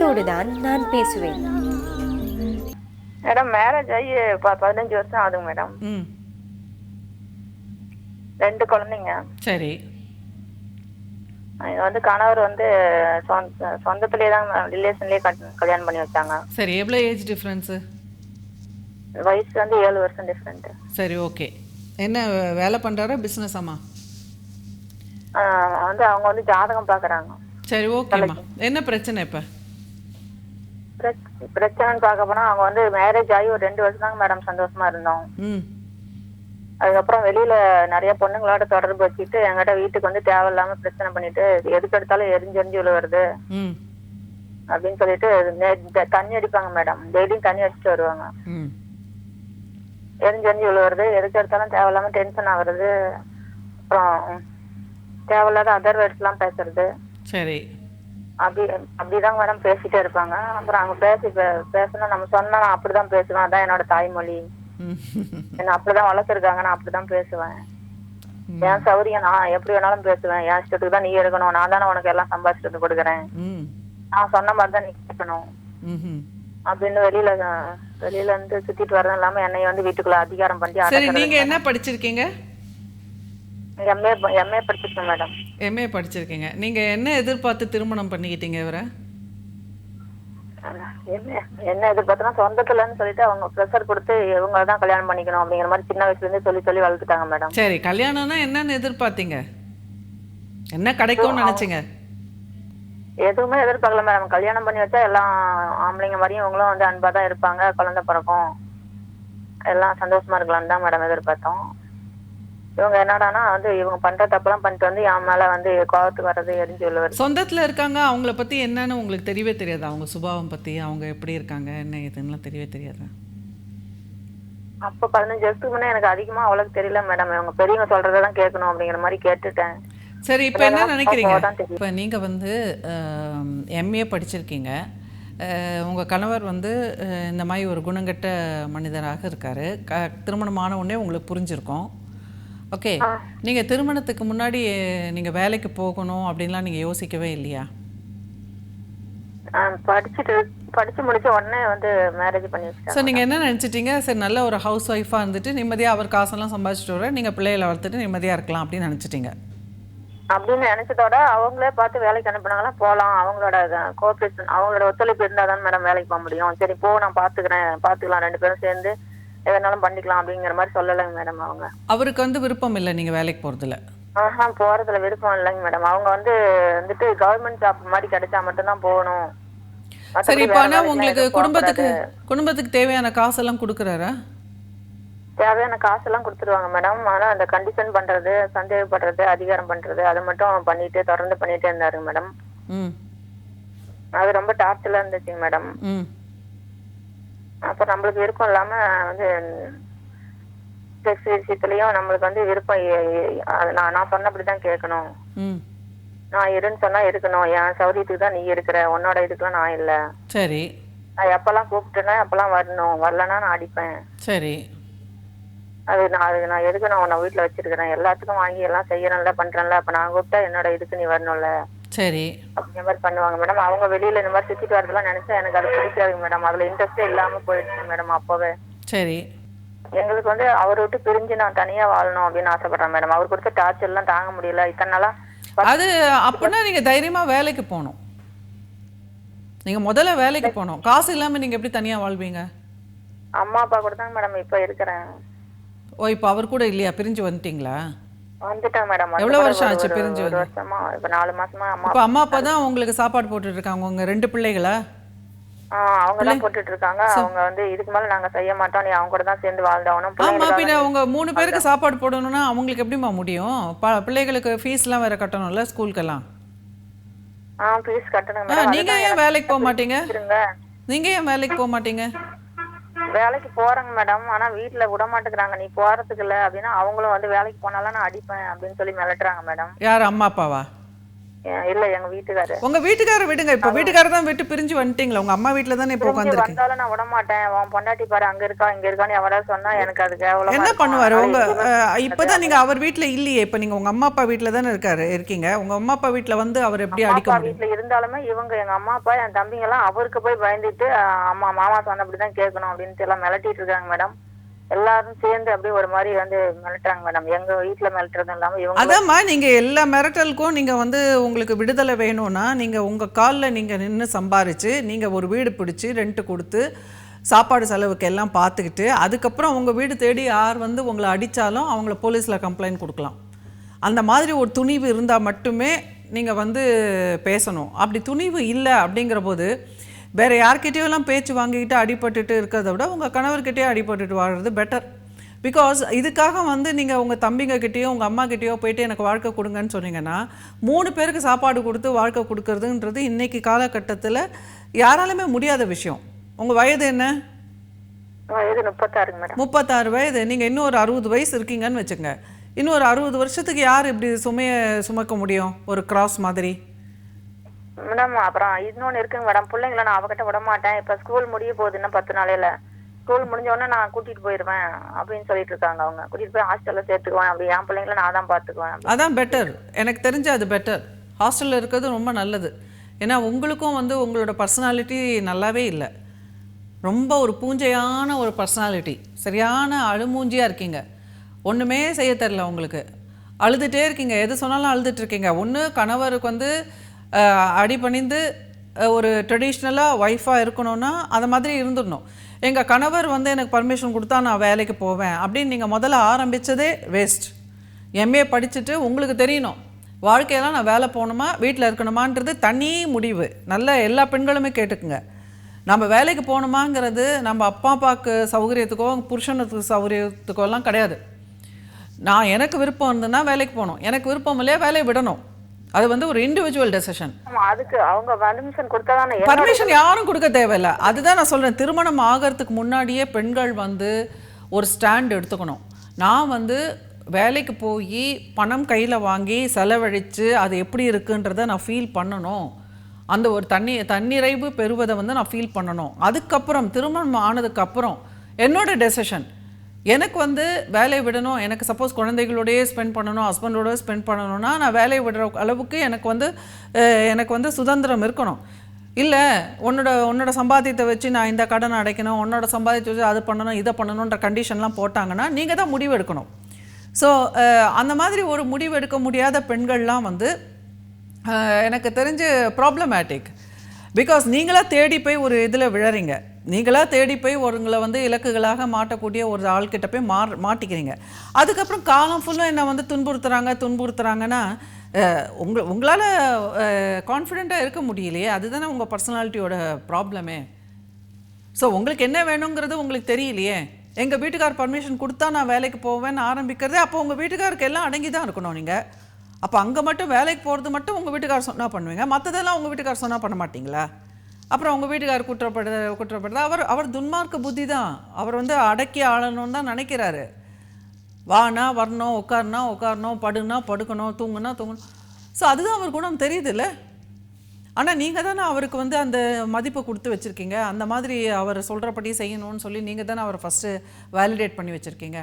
மனதோடு தான் நான் பேசுவேன். மேடம் மேரேஜ் ஆகி ப- பதினஞ்சு வருஷம் ஆகுதுங்க மேடம். ம். ரெண்டு குழந்தைங்க. சரி. வந்து கணவர் வந்து சொந்த சொந்தத்திலே தான் ரிலேஷன்லேயே கல்யாணம் பண்ணி வச்சாங்க. சரி எவ்வளோ ஏஜ் டிஃப்ரென்ஸு வயசு வந்து ஏழு வருஷம் டிஃப்ரெண்ட் சரி ஓகே என்ன வேலை பண்ணுறாரா பிஸ்னஸ் அம்மா வந்து அவங்க வந்து ஜாதகம் பார்க்குறாங்க சரி ஓகேம்மா என்ன பிரச்சனை இப்போ? பிரச்சனைன்னு பார்க்க போனா அவங்க வந்து மேரேஜ் ஆகி ஒரு ரெண்டு வருஷம் தாங்க மேடம் சந்தோஷமா இருந்தோம். அதுக்கப்புறம் வெளியில நிறைய பொண்ணுங்களோட தொடர்பு வச்சுட்டு எங்கிட்ட வீட்டுக்கு வந்து தேவையில்லாம பிரச்சனை பண்ணிட்டு எதுக்கு எடுத்தாலும் எரிஞ்சு எரிஞ்சு விழுவுறது அப்படின்னு சொல்லிட்டு தண்ணி அடிப்பாங்க மேடம் டெய்லியும் தண்ணி அடிச்சுட்டு வருவாங்க. ம். எரிஞ்சு எரிஞ்சு விழுவுறது எதுக்கு எடுத்தாலும் தேவையில்லாம டென்ஷன் ஆகுறது அப்புறம் தேவையில்லாத அதர் வேர்ட்ஸ் எல்லாம் பேசுறது. சரி. அப்படி அப்படிதாங்க மேடம் பேசிட்டே இருப்பாங்க. அப்புறம் அவங்க பேசி பேசணும் நம்ம சொன்னா நான் அப்படிதான் பேசுவேன். அதான் என்னோட தாய்மொழி. என்ன அப்படிதான் வளர்த்துருக்காங்க. நான் அப்படிதான் பேசுவேன். என் சௌரியம் நான் எப்படி வேணாலும் பேசுவேன். என் இஷ்டத்துக்கு தான் நீ எடுக்கணும் நான் தானே உனக்கு எல்லாம் சம்பாதிச்சுட்டு வந்து கொடுக்குறேன். நான் சொன்ன மாதிரி தான் நீ கேட்கணும். அப்படின்னு வெளியில வெளியில இருந்து சுத்திட்டு வரதும் இல்லாம என்னை வந்து வீட்டுக்குள்ள அதிகாரம் பண்ணி சரி நீங்கள் என்ன படிச்சிருக்கீங்க? எம்ஏ எம்ஏ படிச்சிருக்கேன் மேடம் எம்ஏ படிச்சிருக்கீங்க. நீங்கள் என்ன எதிர்பார்த்து திருமணம் பண்ணிக்கிட்டீங்க இவரை? என்ன என்ன எதிர்பார்த்தனா சொந்தத்துலன்னு சொல்லிட்டு அவங்க ப்ரெஷர் கொடுத்து இவங்க தான் கல்யாணம் பண்ணிக்கணும் அப்படிங்கிற மாதிரி சின்ன வயசுல இருந்து சொல்லி சொல்லி வளர்த்துட்டாங்க மேடம் சரி கல்யாணம்னா என்னன்னு எதிர்பார்த்தீங்க? என்ன கிடைக்கும்னு நினச்சிங்க? எதுவுமே எதிர்பார்க்கல மேடம் கல்யாணம் பண்ணி வச்சா எல்லாம் ஆம்பளைங்க மாதிரியும் இவங்களும் வந்து அன்பா தான் இருப்பாங்க குழந்தை பிறக்கும். எல்லாம் சந்தோஷமா இருக்கலாம்னு தான் மேடம் எதிர்பார்த்தோம். இவங்க என்னடான்னா வந்து இவங்க பண்ற தப்பெல்லாம் பண்ணிட்டு வந்து என் மேல வந்து கோவத்துக்கு வர்றது எரிஞ்சு விழுவது சொந்தத்தில் இருக்காங்க அவங்கள பற்றி என்னன்னு உங்களுக்கு தெரியவே தெரியாது. அவங்க சுபாவம் பற்றி அவங்க எப்படி இருக்காங்க என்ன இதுன்னெலாம் தெரியவே தெரியாது? அப்ப பதினஞ்சு வருஷத்துக்கு முன்னே எனக்கு அதிகமா அவ்வளவுக்கு தெரியல மேடம். இவங்க பெரியவங்க சொல்றதை தான் கேட்கணும் அப்படிங்கிற மாதிரி கேட்டுட்டேன். சரி இப்போ என்ன நினைக்கிறீங்க. இப்போ நீங்கள் வந்து எம்ஏ படிச்சிருக்கீங்க. உங்கள் கணவர் வந்து இந்த மாதிரி ஒரு குணங்கெட்ட மனிதராக இருக்கார். க திருமணமான உடனே உங்களுக்கு புரிஞ்சிருக்கும். ஓகே நீங்கள் திருமணத்துக்கு முன்னாடி நீங்கள் வேலைக்கு போகணும் அப்படின்லாம் நீங்கள் யோசிக்கவே இல்லையா? படிச்சுட்டு படிச்சு முடிச்ச உடனே வந்து மேரேஜ் பண்ணி ஸோ நீங்கள் என்ன நினச்சிட்டீங்க? சரி நல்ல ஒரு ஹவுஸ் ஒய்ஃபாக இருந்துட்டு நிம்மதியாக அவர் காசெல்லாம் சம்பாதிச்சிட்டு வர நீங்கள் பிள்ளைகளை வளர்த்துட்டு நிம்மதியாக இருக்கலாம் அப்படின்னு நினச்சிட்டீங்க. அப்படின்னு நினைச்சதோட அவங்களே பார்த்து வேலைக்கு அனுப்புனாங்களா போலாம். அவங்களோட கோஆபரேஷன் அவங்களோட ஒத்துழைப்பு இருந்தா தான் மேடம் வேலைக்கு போக முடியும். சரி போ நான் பாத்துக்கிறேன் பாத்துக்கலாம். ரெண்டு பேரும் சேர்ந்து எதனாலும் பண்ணிக்கலாம் அப்படிங்கிற மாதிரி சொல்லலைங்க மேடம் அவங்க. அவருக்கு வந்து விருப்பம் இல்லை நீங்கள் வேலைக்கு போகிறதுல ஆஹா போறதுல விருப்பம் இல்லைங்க மேடம் அவங்க வந்து வந்துட்டு கவர்மெண்ட் ஜாப் மாதிரி கிடைச்சா மட்டும்தான் போகணும். சரி இப்போ ஆனால் உங்களுக்கு குடும்பத்துக்கு. குடும்பத்துக்கு தேவையான காசெல்லாம் கொடுக்குறாரா? தேவையான காசெல்லாம் கொடுத்துருவாங்க மேடம் ஆனா அந்த கண்டிஷன் பண்றது சந்தேகப்படுறது அதிகாரம் பண்றது அதை மட்டும் பண்ணிட்டு தொடர்ந்து பண்ணிட்டே இருந்தாருங்க மேடம் அது ரொம்ப டார்ச்சலா இருந்துச்சுங்க மேடம் அப்ப நம்மளுக்கு விருப்பம் இல்லாம வந்து செக்ஸ் விஷயத்துலயும் நம்மளுக்கு வந்து விருப்பம் நான் நான் சொன்னபடிதான் கேட்கணும். ம். நான் இருன்னு சொன்னா இருக்கணும். என் சௌரியத்துக்கு தான் நீ இருக்கிற. உன்னோட இதுக்கெல்லாம் நான் இல்ல. சரி. நான் எப்பெல்லாம் கூப்பிட்டேன்னா அப்பெல்லாம் வரணும். வரலன்னா நான் அடிப்பேன். சரி. அது நான் அது நான் எதுக்கு நான் உன்னை வீட்டுல வச்சிருக்கிறேன்? எல்லாத்துக்கும் வாங்கி எல்லாம் செய்யறேன்ல பண்றேன்ல. அப்ப நான் கூப்பிட்டா என்னோட இதுக்கு நீ வரணும்ல. சரி. அப்படிங்கிற மாதிரி பண்ணுவாங்க மேடம் அவங்க வெளியில இந்த மாதிரி சுத்திட்டு வரதெல்லாம் நினைச்சா எனக்கு அது பிடிக்காதுங்க மேடம் அதுல இன்ட்ரெஸ்டே இல்லாம போயிடுச்சு மேடம் அப்பவே. சரி. எங்களுக்கு வந்து அவரை விட்டு பிரிஞ்சு நான் தனியா வாழணும் அப்படின்னு ஆசைப்படுறேன் மேடம் அவர் கொடுத்த டார்ச்சர் எல்லாம் தாங்க முடியல. இத்தனை நாளா அது அப்படின்னா நீங்கள் தைரியமாக வேலைக்கு போகணும். நீங்கள் முதல்ல வேலைக்கு போகணும். காசு இல்லாமல் நீங்கள் எப்படி தனியாக வாழ்வீங்க? அம்மா அப்பா கூட தான் மேடம் இப்ப இருக்கிறேன். ஓ இப்போ அவர் கூட இல்லையா? பிரிஞ்சு வந்துட்டீங்களா? வந்துட்டேன் மேடம் எவ்வளவு வருஷம் ஆச்சு பிரிஞ்சு ஒரு வந்து? வருஷமா இப்ப நாலு மாசமா அம்மா இப்போ அம்மா அப்பா தான் உங்களுக்கு சாப்பாடு போட்டுட்டு இருக்காங்க உங்கள் ரெண்டு பிள்ளைகளா? அவங்க தான் போட்டுட்டு இருக்காங்க அவங்க வந்து இதுக்கு மேல நாங்க செய்ய மாட்டோம். நீ அவங்க கூட தான் சேர்ந்து வாழ்ந்தாகணும் ஆமாம் பின்ன உங்க மூணு பேருக்கு சாப்பாடு போடணும்னா அவங்களுக்கு எப்படிம்மா முடியும்? பிள்ளைகளுக்கு ஃபீஸ்லாம் வேற கட்டணும்ல ஸ்கூலுக்கெல்லாம்? ஆ ஃபீஸ் கட்டணும் நீங்கள் ஏன் வேலைக்கு போக மாட்டீங்க? நீங்கள் ஏன் வேலைக்கு போக மாட்டீங்க? வேலைக்கு போறேங்க மேடம் ஆனா வீட்டுல விட மாட்டேங்கிறாங்க. நீ போறதுக்கு இல்ல அப்படின்னா அவங்களும் வந்து வேலைக்கு போனாலும் நான் அடிப்பேன் அப்படின்னு சொல்லி மிரட்டுறாங்க மேடம் யார்? அம்மா அப்பாவா? இல்ல எங்க வீட்டுக்காரு. உங்கள் வீட்டுக்காரரை விடுங்க. இப்போ வீட்டுக்காரர் தான் விட்டு பிரிஞ்சு வந்துட்டீங்களா? உங்கள் அம்மா வீட்டில் தானே இப்போ திரும்பி உட்காந்துருக்கீங்க? வந்தாலும் நான் விட மாட்டேன். உன் பொண்டாட்டி பாரு அங்க இருக்கா இங்க இருக்கான்னு எவராவது சொன்னா எனக்கு அது கேவலமா என்ன. பண்ணுவார்? உங்க இப்பதான் நீங்க அவர் வீட்ல இல்லையே. இப்போ நீங்க உங்க அம்மா அப்பா வீட்ல தானே இருக்காரு இருக்கீங்க. உங்க அம்மா அப்பா வீட்ல வந்து அவர் எப்படி அடிக்க முடியும்? வீட்டுல இருந்தாலுமே இவங்க எங்க அம்மா அப்பா என் தம்பிங்க எல்லாம் அவருக்கு போய் பயந்துட்டு அம்மா மாமா சொன்னபடிதான் கேட்கணும் அப்படின்ட்டு எல்லாம் மிரட்டிட்டு இருக்காங்க மேடம். எல்லாரும் சேர்ந்து அப்படியே ஒரு மாதிரி வந்து மிரட்டுறாங்க மேடம் எங்க வீட்டுல மிரட்டுறதும் இல்லாம இவங்க அதாம்மா நீங்க எல்லா மிரட்டலுக்கும் நீங்க வந்து உங்களுக்கு விடுதலை வேணும்னா நீங்க உங்க காலில் நீங்க நின்று சம்பாரிச்சு நீங்க ஒரு வீடு பிடிச்சி ரெண்ட் கொடுத்து சாப்பாடு செலவுக்கு எல்லாம் பார்த்துக்கிட்டு அதுக்கப்புறம் உங்கள் வீடு தேடி யார் வந்து உங்களை அடித்தாலும் அவங்கள போலீஸில் கம்ப்ளைண்ட் கொடுக்கலாம். அந்த மாதிரி ஒரு துணிவு இருந்தால் மட்டுமே நீங்கள் வந்து பேசணும். அப்படி துணிவு இல்லை அப்படிங்கிற போது வேறு யார்கிட்டயும் எல்லாம் பேச்சு வாங்கிக்கிட்டு அடிபட்டுட்டு இருக்கிறத விட உங்கள் கணவர்கிட்டயே அடிபட்டுட்டு வாழ்றது பெட்டர் பிகாஸ் இதுக்காக வந்து நீங்கள் உங்கள் தம்பிங்கக்கிட்டேயோ உங்கள் அம்மாக்கிட்டேயோ போயிட்டு எனக்கு வாழ்க்கை கொடுங்கன்னு சொன்னீங்கன்னா மூணு பேருக்கு சாப்பாடு கொடுத்து வாழ்க்கை கொடுக்கறதுன்றது இன்னைக்கு காலகட்டத்தில் யாராலுமே முடியாத விஷயம். உங்கள் வயது என்ன? வயது முப்பத்தாறுங்க மேடம். முப்பத்தாறு வயது. நீங்கள் இன்னும் ஒரு அறுபது வயசு இருக்கீங்கன்னு வச்சுங்க இன்னும் ஒரு அறுபது வருஷத்துக்கு யார் இப்படி சுமையை சுமக்க முடியும்? ஒரு கிராஸ் மாதிரி. மேடம் அப்புறம் இன்னொன்று இருக்குங்க மேடம் பிள்ளைங்கள நான் அவகிட்ட விட மாட்டேன் இப்போ ஸ்கூல் முடிய போகுது இன்னும் பத்து நாளையில். ஸ்கூல் முடிஞ்ச உடனே நான் கூட்டிட்டு போயிடுவேன் அப்படின்னு சொல்லிட்டு இருக்காங்க அவங்க. கூட்டிட்டு போய் ஹாஸ்டல்ல சேர்த்துக்குவேன். அப்படி என் பிள்ளைங்கள நான் தான் பார்த்துக்குவேன். அதான் பெட்டர் எனக்கு தெரிஞ்ச அது பெட்டர் ஹாஸ்டலில் இருக்கிறது ரொம்ப நல்லது. ஏன்னா உங்களுக்கும் வந்து உங்களோட பர்சனாலிட்டி நல்லாவே இல்லை. ரொம்ப ஒரு பூஞ்சையான ஒரு பர்சனாலிட்டி சரியான அழுமூஞ்சியாக இருக்கீங்க. ஒன்றுமே செய்ய தெரில உங்களுக்கு. அழுதுகிட்டே இருக்கீங்க. எது சொன்னாலும் அழுதுட்டு இருக்கீங்க. ஒன்று கணவருக்கு வந்து அடிபணிந்து ஒரு ட்ரெடிஷ்னலாக ஒய்ஃபாக இருக்கணும்னா அது மாதிரி இருந்துடணும். எங்கள் கணவர் வந்து எனக்கு பர்மிஷன் கொடுத்தா நான் வேலைக்கு போவேன். அப்படின்னு நீங்கள் முதல்ல ஆரம்பித்ததே வேஸ்ட் எம்ஏ படிச்சுட்டு உங்களுக்கு தெரியணும். வாழ்க்கையெல்லாம் நான் வேலை போகணுமா வீட்டில் இருக்கணுமான்றது தனி முடிவு. நல்ல எல்லா பெண்களுமே கேட்டுக்குங்க. நம்ம வேலைக்கு போகணுமாங்கிறது நம்ம அப்பா அப்பாவுக்கு சௌகரியத்துக்கோ புருஷனுக்கு சௌகரியத்துக்கோ எல்லாம் கிடையாது. நான் எனக்கு விருப்பம் இருந்ததுன்னா வேலைக்கு போகணும். எனக்கு விருப்பம் இல்லையா வேலையை விடணும். அது வந்து ஒரு இண்டிவிஜுவல் டெசிஷன் அதுக்கு அவங்க பர்மிஷன் என்னோட பர்மிஷன் யாரும் கொடுக்க தேவையில்ல. அதுதான் நான் சொல்கிறேன் திருமணம் ஆகிறதுக்கு முன்னாடியே பெண்கள் வந்து ஒரு ஸ்டாண்ட் எடுத்துக்கணும். நான் வந்து வேலைக்கு போய் பணம் கையில் வாங்கி செலவழித்து அது எப்படி இருக்குன்றதை நான் ஃபீல் பண்ணணும். அந்த ஒரு தண்ணி தன்னிறைவு பெறுவதை வந்து நான் ஃபீல் பண்ணணும். அதுக்கப்புறம் திருமணம் ஆனதுக்கப்புறம் என்னோட டெசிஷன் எனக்கு வந்து வேலையை விடணும் எனக்கு சப்போஸ் குழந்தைகளோடயே ஸ்பெண்ட் பண்ணணும் ஹஸ்பண்டோட ஸ்பெண்ட் பண்ணணும்னா நான் வேலையை விடுற அளவுக்கு எனக்கு வந்து எனக்கு வந்து சுதந்திரம் இருக்கணும். இல்லை உன்னோட உன்னோட சம்பாத்தியத்தை வச்சு நான் இந்த கடனை அடைக்கணும் உன்னோட சம்பாதித்த வச்சு அது பண்ணணும் இதை பண்ணணுன்ற கண்டிஷன்லாம் போட்டாங்கன்னா நீங்கள் தான் முடிவு எடுக்கணும். ஸோ அந்த மாதிரி ஒரு முடிவு எடுக்க முடியாத பெண்கள்லாம் வந்து எனக்கு தெரிஞ்சு ப்ராப்ளமேட்டிக் பிகாஸ் நீங்களாக தேடி போய் ஒரு இதில் விழறீங்க. நீங்களா தேடி போய் உங்களை வந்து இலக்குகளாக மாட்டக்கூடிய ஒரு ஆள்கிட்ட போய் மா மாட்டிக்கிறீங்க. அதுக்கப்புறம் காலம் ஃபுல்லாக என்னை வந்து துன்புறுத்துறாங்க துன்புறுத்துறாங்கன்னா அஹ், உங்க உங்களால் கான்ஃபிடெண்ட்டாக இருக்க முடியலையே அதுதானே உங்கள் பர்சனாலிட்டியோட ப்ராப்ளமே ஸோ உங்களுக்கு என்ன வேணுங்கிறது உங்களுக்கு தெரியலையே. எங்கள் வீட்டுக்கார் பர்மிஷன் கொடுத்தா நான் வேலைக்கு போவேன்னு ஆரம்பிக்கிறதே அப்போ உங்கள் வீட்டுக்காருக்கு எல்லாம் அடங்கி தான் இருக்கணும் நீங்கள் அப்போ அங்கே மட்டும் வேலைக்கு போகிறது மட்டும் உங்கள் வீட்டுக்கார் சொன்னால் பண்ணுவீங்க மற்றதெல்லாம் உங்கள் வீட்டுக்கார் சொன்னால் பண்ண மாட்டீங்களா? அப்புறம் அவங்க வீட்டுக்கார் குற்றப்படுத குற்றப்படுறது அவர் அவர் துன்மார்க்க புத்தி தான் அவர் வந்து அடக்கி ஆளணும்னு தான் நினைக்கிறாரு. வானா வரணும் உட்காருனா உட்காரணும் படுனா படுக்கணும் தூங்குனா தூங்கணும். ஸோ அதுதான் அவர் குணம். தெரியுதுல்ல? ஆனால் நீங்கள் தானே அவருக்கு வந்து அந்த மதிப்பை கொடுத்து வச்சுருக்கீங்க. அந்த மாதிரி அவர் சொல்கிறபடி செய்யணும்னு சொல்லி நீங்கள் தானே அவரை ஃபஸ்ட்டு வேலிடேட் பண்ணி வச்சுருக்கீங்க.